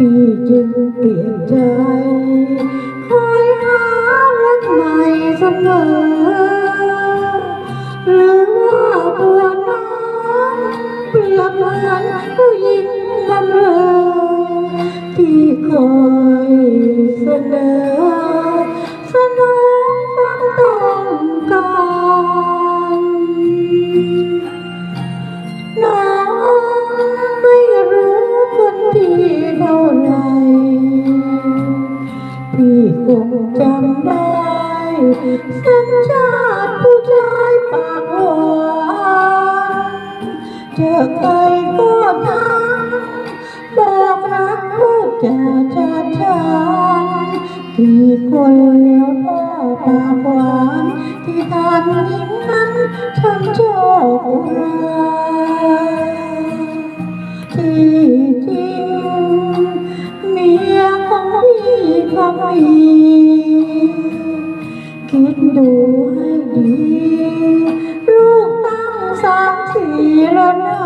พี่จึงเปลี่ยนใจคอยหารักใหม่เสมอหรือว่าตัวน้องเปรียบเหมือนผู้หญิงบำเรอที่คอยเสนอ พี่คงจำได้สัญชาติผู้ชายปากหวานเจอใครก็ทำบอกรักพูดจาชาชานกี่คนเลี้ยวล่อปากหวาน ที่ทานยิ้มนั้นฉันชอบรา คิดดูให้ดีลูกตั้งสามสี่แล้วนะ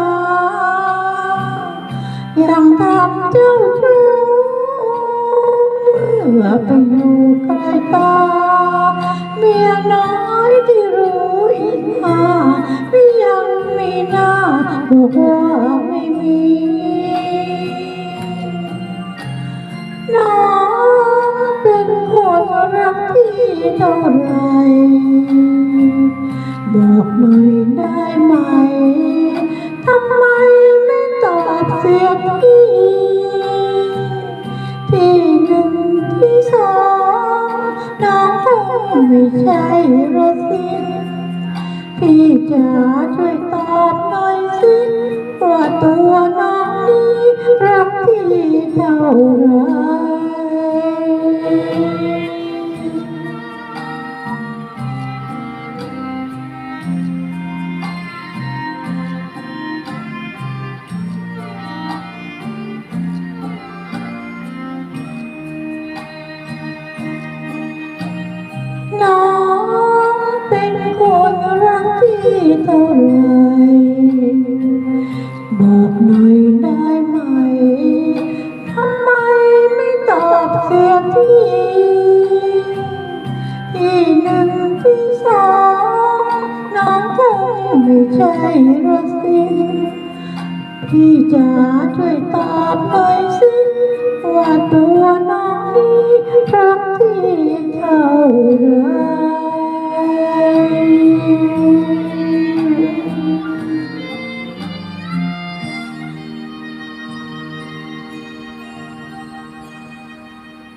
ยังทำเจ้าชู้เมื่อไปอยู่ใกล้ตา เมียน้อยที่รู้อีกมาไม่ยังมีหน้าบอกว่าไม่มี ท่าไร บอกหน่อยได้ไหม ทำไมไม่ตอบเสียทีที่หนึ่งที่สองน้องคงไม่ใช่ละสิพี่จ๋าช่วยตอบหน่อยสิว่าตัวน้องนี้รักพี่เท่าไหร น้องเป็นคนรักพี่เท่าไหรบอกหน่อยได้ไหม ทำไมไม่ตอบเสียทีที่หนึ่งที่สองน้องคงไม่ใช่ละสิพี่จ๋าช่วยตอบ